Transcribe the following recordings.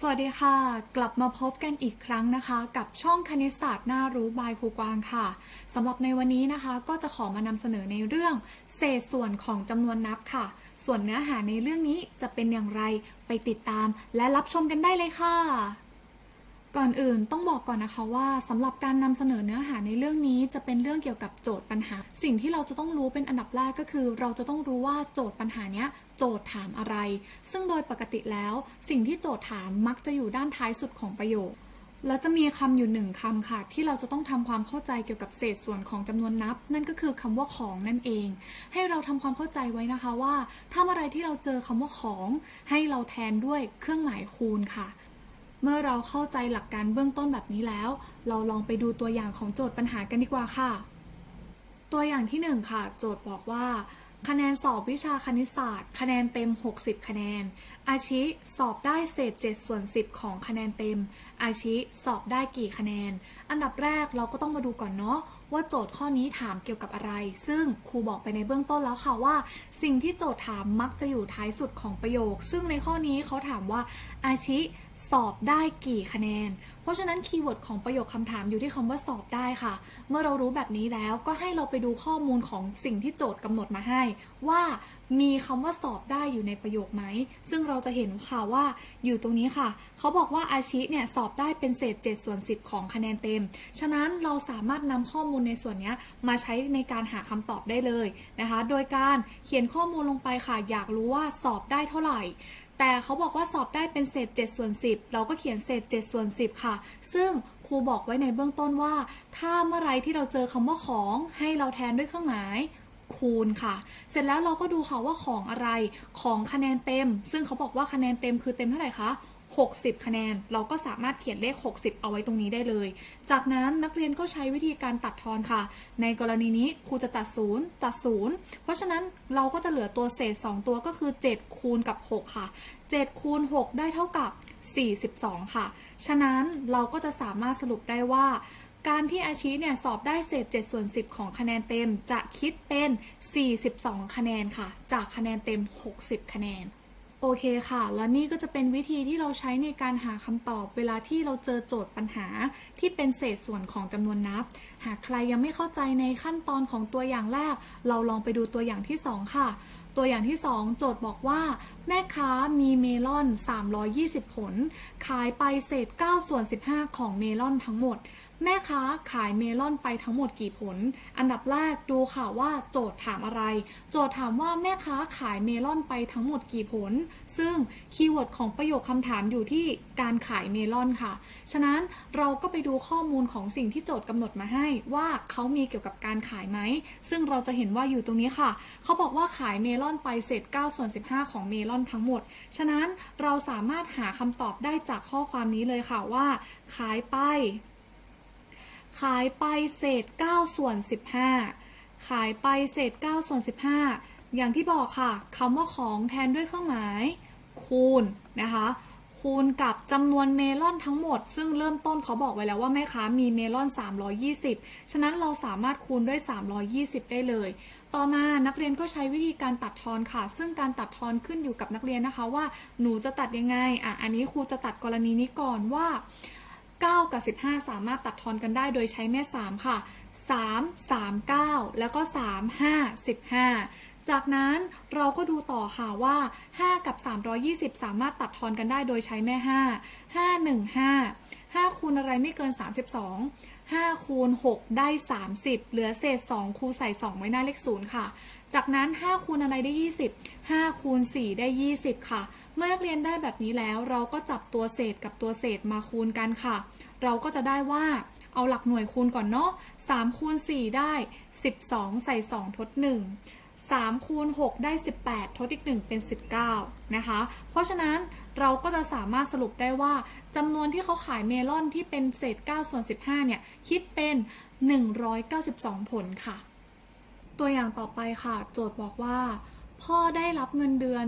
สวัสดีค่ะ กลับมาพบกันอีกครั้งนะคะ กับช่องคณิตศาสตร์น่ารู้บายครูกวางค่ะสำหรับในวันนี้นะคะ ก็จะขอมานำเสนอในเรื่อง เศษส่วนของจำนวนนับค่ะ ส่วนเนื้อหาในเรื่องนี้จะเป็นอย่างไรไปติดตามและรับชมกันได้เลยค่ะ ก่อนอื่นต้องบอกก่อนนะคะว่าสำหรับการนำเสนอเนื้อหาในเรื่องนี้จะเป็นเรื่องเกี่ยวกับโจทย์ปัญหา สิ่งที่เราจะต้องรู้เป็นอันดับแรกก็คือ เราจะต้องรู้ว่าโจทย์ปัญหาเนี้ยโจทย์ถามอะไร ซึ่งโดยปกติแล้ว สิ่งที่โจทย์ถามมักจะอยู่ด้านท้ายสุดของประโยค แล้วจะมีคำอยู่หนึ่งคำค่ะ ที่เราจะต้องทำความเข้าใจเกี่ยวกับเศษส่วนของจำนวนนับ นั่นก็คือคำว่าของนั่นเอง ให้เราทำความเข้าใจไว้นะคะว่าถ้าเมื่อไรที่เราเจอคำว่าของ ให้เราแทนด้วยเครื่องหมายคูณค่ะ เมื่อเราเข้าใจหลักการเบื้องต้นแบบนี้แล้ว เราลองไปดูตัวอย่างของโจทย์ปัญหากันดีกว่าค่ะ ตัวอย่างที่หนึ่งค่ะ โจทย์บอกว่า คะแนนสอบวิชาคณิตศาสตร์ คะแนนเต็ม 60 คะแนน อาชิสอบได้เศษ7ส่วน10 ของคะแนนเต็ม อาชิสอบได้กี่คะแนน อันดับแรกเราก็ต้องมาดูก่อนเนาะว่าโจทย์ข้อนี้ถามเกี่ยวกับอะไร ซึ่งครูบอกไปในเบื้องต้นแล้วค่ะว่า สิ่งที่โจทย์ถามมักจะอยู่ท้ายสุดของประโยค ซึ่งในข้อนี้เขาถามว่าอาชิ สอบได้กี่คะแนน เพราะฉะนั้นคีย์เวิร์ดของประโยคคำถามอยู่ที่คำว่าสอบได้ค่ะ เมื่อเรารู้แบบนี้แล้วก็ให้เราไปดูข้อมูลของสิ่งที่โจทย์กำหนดมาให้ ว่ามีคำว่าสอบได้อยู่ในประโยคไหม ซึ่งเราจะเห็นค่ะว่าอยู่ตรงนี้ค่ะ เขาบอกว่าอาชิเนี่ยสอบได้เป็นเศษ7ส่วน10 ของคะแนนเต็ม ฉะนั้นเราสามารถนำข้อมูลในส่วนนี้มาใช้ในการหาคำตอบได้เลยนะคะ โดยการเขียนข้อมูลลงไปค่ะ อยากรู้ว่าสอบได้เท่าไหร่ แต่เขาบอกว่าสอบได้เป็นเศษ7ส่วน10 เราก็เขียนเศษ7ส่วน10 ค่ะ ซึ่งครูบอกไว้ในเบื้องต้นว่า ถ้าเมื่อไรที่เราเจอคำว่าของให้เราแทนด้วยเครื่องหมาย คูณค่ะ เสร็จแล้วเราก็ดูค่ะว่าของอะไรของคะแนนเต็ม ซึ่งเขาบอกว่าคะแนนเต็มคือเต็มเท่าไหร่คะ60 คะแนน เราก็สามารถเขียนเลข 60 เอาไว้ตรงนี้ได้เลย จากนั้นนักเรียนก็ใช้วิธีการตัดทอนค่ะ ในกรณีนี้ครูจะตัดศูนย์ตัดศูนย์เพราะฉะนั้นเราก็จะเหลือตัวเศษ 2 ตัวก็คือ 7 คูณกับ 6 ค่ะ 7 คูณ 6 ได้เท่ากับ 42 ค่ะ ฉะนั้นเราก็จะสามารถสรุปได้ว่า การที่อาชีเนี่ยสอบได้เศษ7ส่วน10 ของคะแนนเต็ม จะคิดเป็น 42 คะแนนค่ะ จากคะแนนเต็ม 60 คะแนน โอเคค่ะ และนี่ก็จะเป็นวิธีที่เราใช้ในการหาคำตอบเวลาที่เราเจอโจทย์ปัญหาที่เป็นเศษส่วนของจำนวนนับ หากใครยังไม่เข้าใจในขั้นตอนของตัวอย่างแรก เราลองไปดูตัวอย่างที่ 2 ค่ะตัวอย่างที่ 2 โจทย์บอกว่า แม่ค้ามีเมลอน 320 ผล ขายไปเศษ 9 ส่วน 15 ของเมลอนทั้งหมด แม่ค้าขายเมลอนไปทั้งหมดกี่ผล อันดับแรกดูค่ะว่าโจทย์ถามอะไร โจทย์ถามว่าแม่ค้าขายเมลอนไปทั้งหมดกี่ผล ซึ่งคีย์เวิร์ดของประโยคคำถามอยู่ที่การขายเมลอนค่ะ ฉะนั้นเราก็ไปดูข้อมูลของสิ่งที่โจทย์กำหนดมาให้ว่าเขามีเกี่ยวกับการขายไหม ซึ่งเราจะเห็นว่าอยู่ตรงนี้ค่ะ เขาบอกว่าขายเมลอนไปเศษ9ส่วน15 ของเมลอนทั้งหมด ฉะนั้นเราสามารถหาคำตอบได้จากข้อความนี้เลยค่ะว่า ขายไป ขายไปเศษ9ส่วน15 ขายไปเศษ9ส่วน15 อย่างที่บอกค่ะคำว่าของแทนด้วยเครื่องหมาย คูณนะคะคูณกับจำนวนเมลอนทั้งหมด ซึ่งเริ่มต้นเขาบอกไว้แล้วว่าแม่ค้ามีเมลอน 320 ฉะนั้นเราสามารถคูณด้วย 320 ได้เลย ต่อมานักเรียนก็ใช้วิธีการตัดทอนค่ะ ซึ่งการตัดทอนขึ้นอยู่กับนักเรียนนะคะว่าหนูจะตัดยังไงอะอันนี้ครูจะตัดกรณีนี้ก่อนว่า 9 กับ 15 สามารถตัดทอนกันได้โดยใช้แม่ 3 ค่ะ 3 3 9 แล้วก็ 3 5 15 จากนั้นเราก็ดูต่อค่ะว่า 5 กับ 320 สามารถตัดทอนกันได้โดยใช้แม่ 5 5 1 5 5คูณอะไรไม่เกิน 32 5คูณ6ได้ 30 เหลือเศษ 2ครูใส่ 2 ไว้หน้าเลข0ค่ะ จากนั้น 5 คูณอะไรได้ 20 5คูณ4ได้ 20 ค่ะ เมื่อนักเรียนได้แบบนี้แล้ว เราก็จับตัวเศษกับตัวเศษมาคูณกันค่ะ เราก็จะได้ว่าเอาหลักหน่วยคูณก่อนเนาะ3คูณ4ได้ 12 ใส่ 2 ทด 1 3คูณ6ได้ 18 ทดอีก 1 เป็น 19 นะคะ เพราะฉะนั้น เราก็จะสามารถสรุปได้ว่าจำนวนที่เขาขายเมลอนที่เป็นเศษ9ส่วน15 เนี่ย คิดเป็น 192 ผลค่ะ ตัวอย่างต่อไปค่ะ โจทย์บอกว่า พ่อได้รับเงินเดือน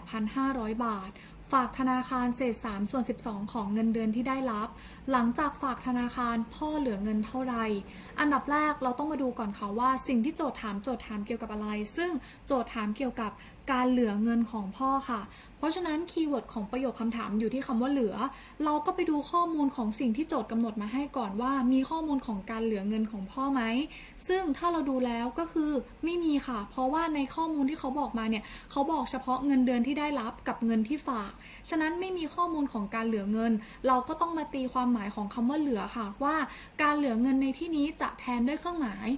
28,500 บาท ฝากธนาคารเศษ3ส่วน12 ของเงินเดือนที่ได้รับ หลังจากฝากธนาคารพ่อเหลือเงินเท่าไหร่ อันดับแรกเราต้องมาดูก่อนค่ะว่า สิ่งที่โจทย์ถามโจทย์ถามเกี่ยวกับอะไร ซึ่งโจทย์ถามเกี่ยวกับ การเหลือเงินของพ่อค่ะ เพราะฉะนั้นคีย์เวิร์ดของประโยคคำถามอยู่ที่คำว่าเหลือ เราก็ไปดูข้อมูลของสิ่งที่โจทย์กำหนดมาให้ก่อนว่า มีข้อมูลของการเหลือเงินของพ่อไหม ซึ่งถ้าเราดูแล้วก็คือไม่มีค่ะ เพราะว่าในข้อมูลที่เขาบอกมาเนี่ยเขาบอกเฉพาะเงินเดือนที่ได้รับกับเงินที่ฝาก ฉะนั้นไม่มีข้อมูลของการเหลือเงิน เราก็ต้องมาตีความหมายของคำว่าเหลือค่ะว่า การเหลือเงินในที่นี้จะแทนด้วยเครื่องหมาย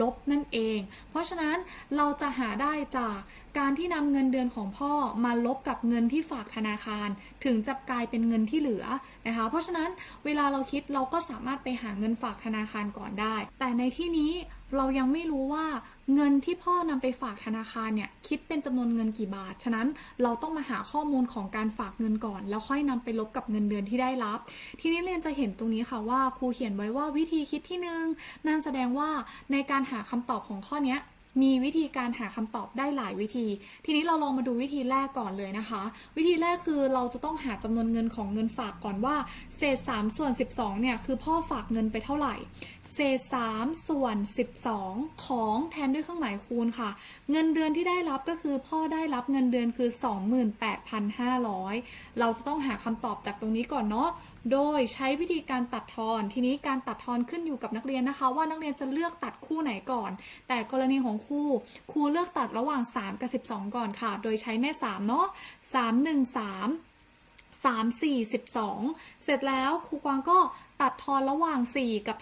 ลบนั่นเอง เพราะฉะนั้นเราจะหาได้จากการที่นำเงินเดือนของพ่อมาลบกับเงินที่ฝากธนาคาร ถึงจะกลายเป็นเงินที่เหลือนะคะ เพราะฉะนั้นเวลาเราคิดเราก็สามารถไปหาเงินฝากธนาคารก่อนได้ แต่ในที่นี้เรายังไม่รู้ว่าเงินที่พ่อนำไปฝากธนาคารเนี่ยคิดเป็นจำนวนเงินกี่บาท ฉะนั้นเราต้องมาหาข้อมูลของการฝากเงินก่อน แล้วค่อยนำไปลบกับเงินเดือนที่ได้รับ ทีนี้เรียนจะเห็นตรงนี้ค่ะว่าครูเขียนไว้ว่าวิธีคิดที่หนึ่งนั่นแสดงว่าในการหาคำตอบของข้อเนี้ มีวิธีการหาคำตอบได้หลายวิธี ทีนี้เราลองมาดูวิธีแรกก่อนเลยนะคะ วิธีแรกคือเราจะต้องหาจำนวนเงินของเงินฝากก่อนว่า เศษ 3 ส่วน 12 เนี่ย คือพ่อฝากเงินไปเท่าไหร่ เศษ 3 ส่วน 12 ของแทนด้วยเครื่องหมายคูณค่ะ เงินเดือนที่ได้รับก็คือพ่อได้รับเงินเดือนคือ 28,500 เราจะต้องหาคำตอบจากตรงนี้ก่อนเนาะ โดยใช้วิธีการตัดทอน ทีนี้การตัดทอนขึ้นอยู่กับนักเรียนนะคะ ว่านักเรียนจะเลือกตัดคู่ไหนก่อน แต่กรณีของครูครูเลือกตัดระหว่าง 3 กับ 12 ก่อนค่ะ โดยใช้แม่ 3 เนาะ3 1 3 3 4 12 เสร็จแล้วครูกวางก็ตัดทอนระหว่าง 4 กับ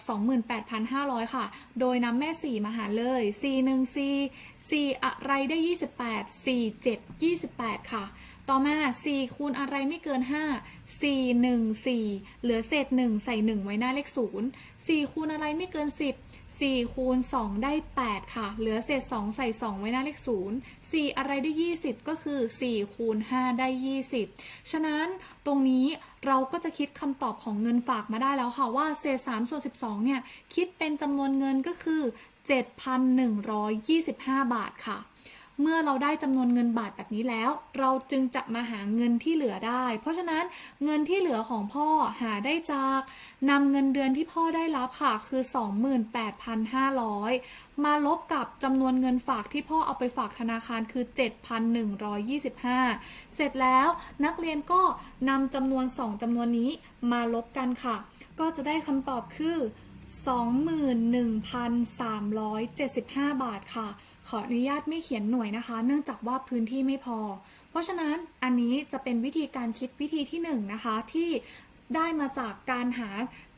28,500 ค่ะ โดยนำแม่ 4 มาหารเลย 4 1 4 4 อะไรได้ 28 4 7 28 ค่ะ ต่อมา 4 คูณอะไรไม่เกิน 5 4 1 4 เหลือเศษ 1 ใส่ 1 ไว้หน้าเลข 0 4 คูณอะไรไม่เกิน 10 4คูณ2ได้ 8 ค่ะ เหลือเศษ 2 ใส่ 2 ไว้หน้าเลข 0 4 อะไรได้ 20 ก็คือ 4 คูณ 5 ได้ 20 ฉะนั้นตรงนี้เราก็จะคิดคำตอบของเงินฝากมาได้แล้วค่ะ ว่าเศษ 3 ส่วน 12 เนี่ย คิดเป็นจำนวนเงินก็คือ 7,125 บาทค่ะ เมื่อเราได้จำนวนเงินบาทแบบนี้แล้ว เราจึงจะมาหาเงินที่เหลือได้ เพราะฉะนั้นเงินที่เหลือของพ่อหาได้จากนำเงินเดือนที่พ่อได้รับค่ะคือ 28,500 มาลบกับจำนวนเงินฝากที่พ่อเอาไปฝากธนาคารคือ 7,125 เสร็จแล้วนักเรียนก็นำจำนวน 2จำนวนนี้มาลบกันค่ะ ก็จะได้คำตอบคือ 21,375 บาทค่ะ ขออนุญาตไม่เขียนหน่วยนะคะ เนื่องจากว่าพื้นที่ไม่พอ เพราะฉะนั้นอันนี้จะเป็นวิธีการคิดวิธีที่1นงนะคะที่ได้มาจากการหา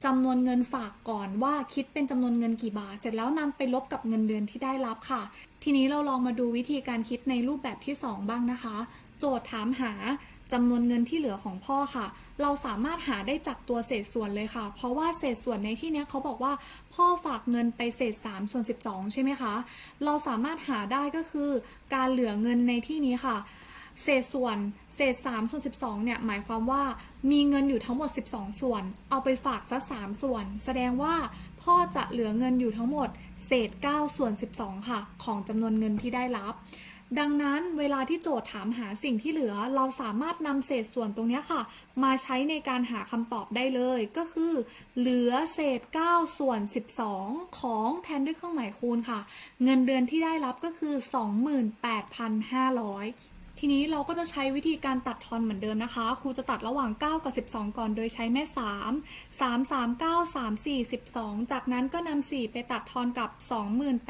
จำนวนเงินฝากก่อนว่าคิดเป็นจำนวนเงินกี่บาท เสร็จแล้วนำไปลบกับเงินเดือนที่ได้รับค่ะ ทีนี้เราลองมาดูวิธีการคิดในรูปแบบที่ 2 บ้างนะคะ โจทย์ถามหา จำนวนเงินที่เหลือของพ่อค่ะ เราสามารถหาได้จากตัวเศษส่วนเลยค่ะ เพราะว่าเศษส่วนในที่นี้เขาบอกว่า พ่อฝากเงินไปเศษ3ส่วน12 ใช่ไหมคะ เราสามารถหาได้ก็คือ การเหลือเงินในที่นี้ค่ะ เศษส่วนเศษ3ส่วน12เนี่ยหมายความว่ามีเงินอยู่ทั้งหมด 12 ส่วน เอาไปฝากซะ3ส่วน แสดงว่าพ่อจะเหลือเงินอยู่ทั้งหมด เศษ9ส่วน12 ค่ะ ของจำนวนเงินที่ได้รับ ดังนั้นเวลาที่โจทย์ถามหาสิ่งที่เหลือ เราสามารถนำเศษส่วนตรงนี้ค่ะ มาใช้ในการหาคำตอบได้เลย ก็คือ เหลือเศษ 9 ส่วน 12 ของแทนด้วยเครื่องหมายคูณค่ะ เงินเดือนที่ได้รับก็คือ 28,500 ทีนี้เราก็จะใช้วิธีการตัดทอนเหมือนเดิมนะคะ ครูจะตัดระหว่าง 9 กับ 12 ก่อน โดยใช้แม่ 3 3 3 9 3 4 12 จากนั้นก็นำ4ไปตัดทอนกับ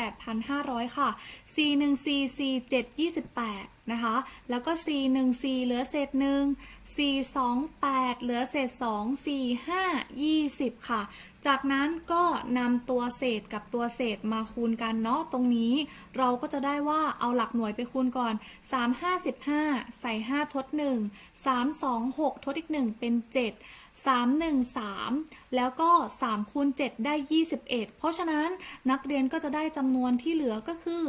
28,500 ค่ะ 4 1 4 4 7 28นะคะ แล้วก็4 1 4เหลือเศษ1 4 2 8เหลือเศษ2 4 5 20 ค่ะ จากนั้นก็นำตัวเศษกับตัวเศษมาคูณกันเนาะ ตรงนี้เราก็จะได้ว่าเอาหลักหน่วยไปคูณก่อน 3 5 15 ใส่ 5 ทด 1 3 2 6 ทดอีก 1 เป็น 7 3 1 3 แล้วก็3คูณ7ได้ 21 เพราะฉะนั้นนักเรียนก็จะได้จำนวนที่เหลือก็คือ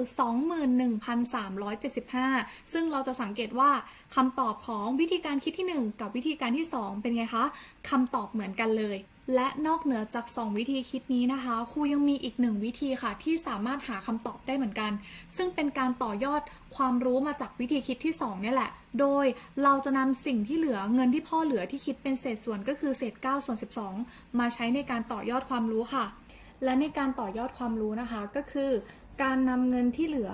21,375 ซึ่งเราจะสังเกตว่าคำตอบของวิธีการคิดที่ 1 กับวิธีการที่ 2 เป็นไงคะคำตอบเหมือนกันเลย และนอกเหนือจาก 2 วิธีคิดนี้นะคะ ครูยังมีอีกหนึ่งวิธีค่ะ ที่สามารถหาคำตอบได้เหมือนกัน ซึ่งเป็นการต่อยอดความรู้มาจากวิธีคิดที่ 2 เนี่ยแหละ โดยเราจะนำสิ่งที่เหลือเงินที่พ่อเหลือที่คิดเป็นเศษส่วนก็คือเศษ9ส่วน12 มาใช้ในการต่อยอดความรู้ค่ะ และในการต่อยอดความรู้นะคะก็คือ การนำเงินที่เหลือ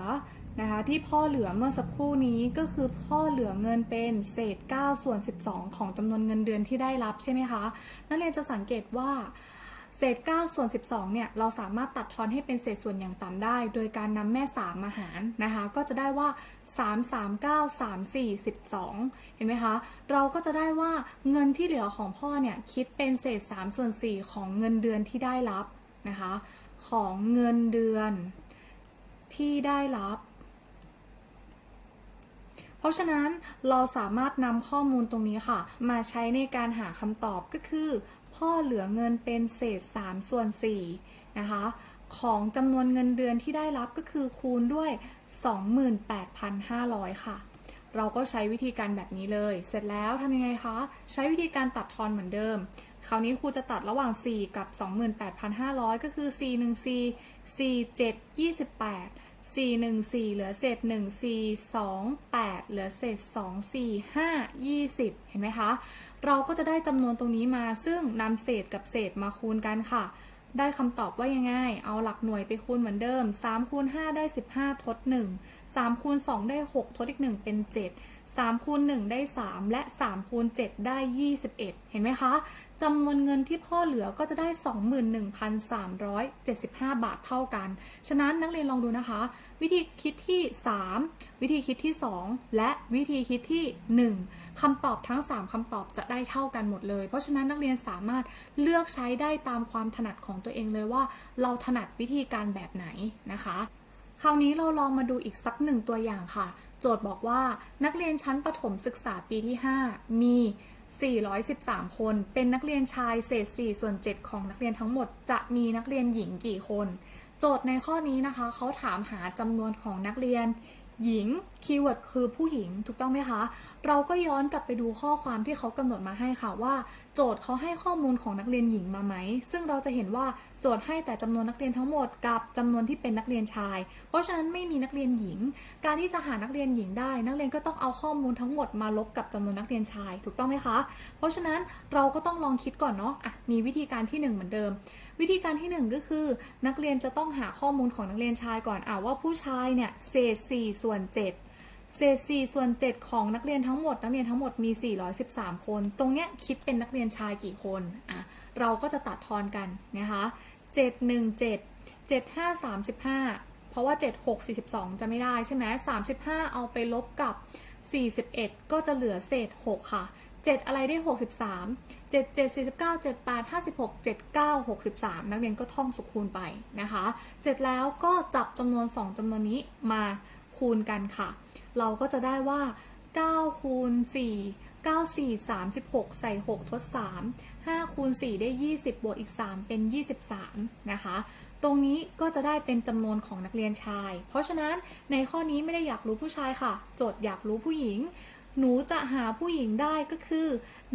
นะคะที่พ่อเหลือเมื่อสักครู่นี้ก็คือพ่อเหลือเงินเป็นเศษ 9 ส่วน 12 ของจำนวนเงินเดือนที่ได้รับใช่ไหมคะนักเรียนจะสังเกตว่าเศษ 9 ส่วน 12 เนี่ย เราสามารถตัดทอนให้เป็นเศษส่วนอย่างต่ำได้ โดยการนำแม่ 3 มาหารนะคะ ก็จะได้ว่า 3 3 9 3 4 12 เห็นไหมคะ เราก็จะได้ว่าเงินที่เหลือของพ่อเนี่ย คิดเป็นเศษ 3 ส่วน 4 ของเงินเดือนที่ได้รับนะคะ ของเงินเดือนที่ได้รับ เพราะฉะนั้นเราสามารถนำข้อมูลตรงนี้ค่ะ มาใช้ในการหาคำตอบก็คือ พ่อเหลือเงินเป็นเศษ 3 ส่วน4นะคะของจำนวนเงินเดือนที่ได้รับก็คือคูณด้วย 28,500 ค่ะ เราก็ใช้วิธีการแบบนี้เลย เสร็จแล้วทำยังไงคะ ใช้วิธีการตัดทอนเหมือนเดิม คราวนี้ครูจะตัดระหว่าง 4 กับ 28,500 ก็คือ 4 1 4 4 7 28 4 1 4เหลือเศษ1 4 2 8เหลือเศษ2 4 5 20เห็นไหมคะ เราก็จะได้จำนวนตรงนี้มาซึ่งนำเศษกับเศษมาคูณกันค่ะ ได้คำตอบว่ายังไง เอาหลักหน่วยไปคูณเหมือนเดิม3คูณ5ได้ 15 ทด 1 3คูณ2ได้ 6 ทดอีก 1 เป็น 7 3คูณ1ได้ 3 และ3คูณ7ได้ 21 เห็นไหมคะจำนวนเงินที่พ่อเหลือก็จะได้ 21,375 บาทเท่ากัน ฉะนั้นนักเรียนลองดูนะคะ วิธีคิดที่ 3 วิธีคิดที่ 2 และวิธีคิดที่ 1คำตอบทั้ง 3คำตอบจะได้เท่ากันหมดเลย เพราะฉะนั้นนักเรียนสามารถเลือกใช้ได้ตามความถนัดของตัวเองเลยว่า เราถนัดวิธีการแบบไหนนะคะ คราวนี้เราลองมาดูอีกสักหนึ่งตัวอย่างค่ะ โจทย์บอกว่านักเรียนชั้นประถมศึกษาปีที่ 5 มี 413 คน เป็นนักเรียนชายเศษ 4 ส่วน 7 ของนักเรียนทั้งหมด จะมีนักเรียนหญิงกี่คน โจทย์ในข้อนี้นะคะ เขาถามหาจำนวนของนักเรียนหญิงคีย์เวิร์ดคือผู้หญิงถูกต้องไหมคะ เราก็ย้อนกลับไปดูข้อความที่เขากำหนดมาให้ค่ะว่า โจทย์เขาให้ข้อมูลของนักเรียนหญิงมาไหม ซึ่งเราจะเห็นว่าโจทย์ให้แต่จำนวนนักเรียนทั้งหมดกับจำนวนที่เป็นนักเรียนชาย เพราะฉะนั้นไม่มีนักเรียนหญิง การที่จะหานักเรียนหญิงได้ นักเรียนก็ต้องเอาข้อมูลทั้งหมดมาลบกับจำนวนนักเรียนชาย ถูกต้องไหมคะ เพราะฉะนั้นเราก็ต้องลองคิดก่อนเนาะอะมีวิธีการที่ 1 เหมือนเดิม วิธีการที่ 1 ก็คือ นักเรียนจะต้องหาข้อมูลของนักเรียนชายก่อนอะว่าผู้ชายเนี่ยเศษ4ส่วน7 เศษ4ส่วน7ของนักเรียนทั้งหมด นักเรียนทั้งหมดมี 413 คน ตรงเนี้ยคิดเป็นนักเรียนชายกี่คนอะเราก็จะตัดทอนกันนะคะ7 1 7 7 5 35 เพราะว่า 7 6 42 จะไม่ได้ใช่ไหม35 เอาไปลบกับ 41 ก็จะเหลือเศษ 6 ค่ะ 7 อะไรได้ 63 7 7 49 7 8 56 7 9 63 นักเรียนก็ท่องสุขคูณไปนะคะ เสร็จแล้วก็จับจำนวน 2จำนวนนี้มาคูณกันค่ะ เราก็จะได้ว่า9คูณ4 9 4 36 ใส่ 6 ทด 3 5คูณ4ได้ 20 บวกอีก 3 เป็น 23 นะคะ ตรงนี้ก็จะได้เป็นจำนวนของนักเรียนชาย เพราะฉะนั้นในข้อนี้ไม่ได้อยากรู้ผู้ชายค่ะ โจทย์อยากรู้ผู้หญิง หนูจะหาผู้หญิงได้ก็คือ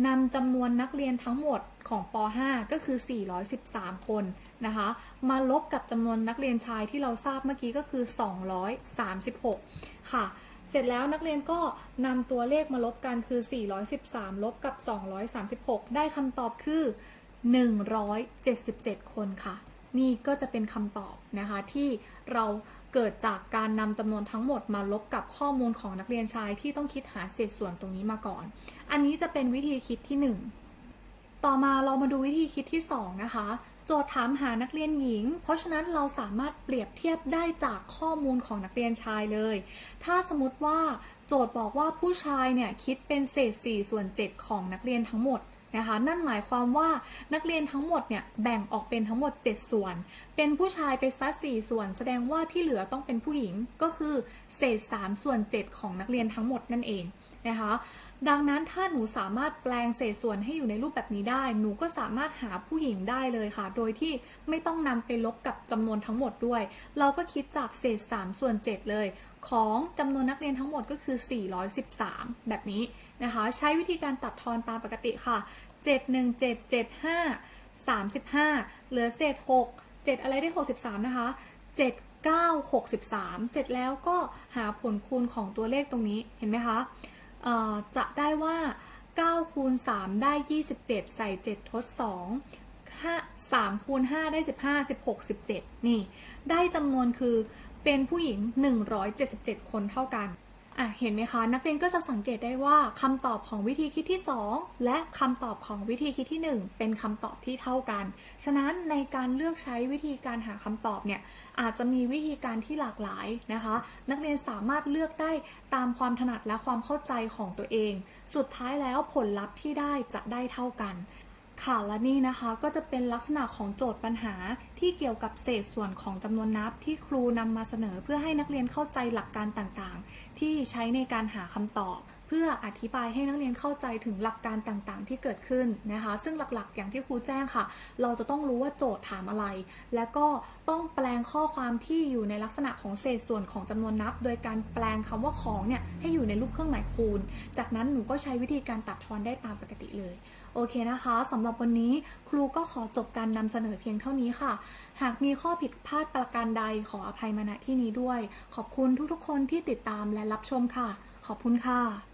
นำจำนวนนักเรียนทั้งหมดของป .5 ก็คือ 413 คนนะคะ มาลบกับจำนวนนักเรียนชายที่เราทราบเมื่อกี้ก็คือ 236 ค่ะ เสร็จแล้วนักเรียนก็นำตัวเลขมาลบกันคือ 413 ลบกับ 236 ได้คำตอบคือ 177 คนค่ะ นี่ก็จะเป็นคำตอบนะคะที่เราเกิดจากการนำจำนวนทั้งหมดมาลบกับข้อมูลของนักเรียนชายที่ต้องคิดหาเศษส่วนตรงนี้มาก่อน อันนี้จะเป็นวิธีคิดที่ 1 ต่อมาเรามาดูวิธีคิดที่ 2 นะคะ โจทย์ถามหานักเรียนหญิง เพราะฉะนั้นเราสามารถเปรียบเทียบได้จากข้อมูลของนักเรียนชายเลย ถ้าสมมติว่าโจทย์บอกว่าผู้ชายเนี่ยคิดเป็นเศษ4ส่วน7ของนักเรียนทั้งหมดนะคะนั่นหมายความว่านักเรียนทั้งหมดเนี่ยแบ่งออกเป็นทั้งหมด 7 ส่วน เป็นผู้ชายไปซัด4ส่วน แสดงว่าที่เหลือต้องเป็นผู้หญิงก็คือเศษ3ส่วน7ของนักเรียนทั้งหมดนั่นเอง นะคะดังนั้นถ้าหนูสามารถแปลงเศษส่วนให้อยู่ในรูปแบบนี้ได้ หนูก็สามารถหาผู้หญิงได้เลยค่ะ โดยที่ไม่ต้องนำไปลบกับจำนวนทั้งหมดด้วย เราก็คิดจากเศษ 3 ส่วน 7 เลย ของจำนวนนักเรียนทั้งหมดก็คือ 413 แบบนี้นะคะ ใช้วิธีการตัดทอนตามปกติค่ะ 7 1 7 7 5 35 เหลือเศษ 6 7 อะไรได้ 63 นะคะ 7 9 63 เสร็จแล้วก็หาผลคูณของตัวเลขตรงนี้เห็นไหมคะ จะได้ว่า9คูณ3ได้ 27 ใส่ 7 ทด 2 5 3คูณ5ได้ 15 16 17 นี่ ได้จำนวนคือเป็นผู้หญิง 177 คนเท่ากัน อะเห็นไหมคะ นักเรียนก็จะสังเกตได้ว่าคำตอบของวิธีคิดที่ 2 และคำตอบของวิธีคิดที่ 1 เป็นคำตอบที่เท่ากัน ฉะนั้นในการเลือกใช้วิธีการหาคำตอบเนี่ยอาจจะมีวิธีการที่หลากหลายนะคะ นักเรียนสามารถเลือกได้ตามความถนัดและความเข้าใจของตัวเอง สุดท้ายแล้วผลลัพธ์ที่ได้จะได้เท่ากัน ค่ะและนี่นะคะก็จะเป็นลักษณะของโจทย์ปัญหาที่เกี่ยวกับเศษส่วนของจำนวนนับที่ครูนำมาเสนอเพื่อให้นักเรียนเข้าใจหลักการต่างๆ ที่ใช้ในการหาคำตอบ เพื่ออธิบายให้นักเรียนเข้าใจถึงหลักการต่างๆ ที่เกิดขึ้นนะคะ ซึ่งหลักๆ อย่างที่ครูแจ้งค่ะ เราจะต้องรู้ว่าโจทย์ถามอะไร และก็ต้องแปลงข้อความที่อยู่ในลักษณะของเศษส่วนของจำนวนนับ โดยการแปลงคำว่าของเนี่ยให้อยู่ในรูปเครื่องหมายคูณ จากนั้นหนูก็ใช้วิธีการตัดทอนได้ตามปกติเลยโอเคนะคะสำหรับวันนี้ครูก็ขอจบการนำเสนอเพียงเท่านี้ค่ะ หากมีข้อผิดพลาดประการใดขออภัยมาณที่นี้ด้วย ขอบคุณทุกๆคนที่ติดตามและรับชมค่ะ ขอบคุณค่ะ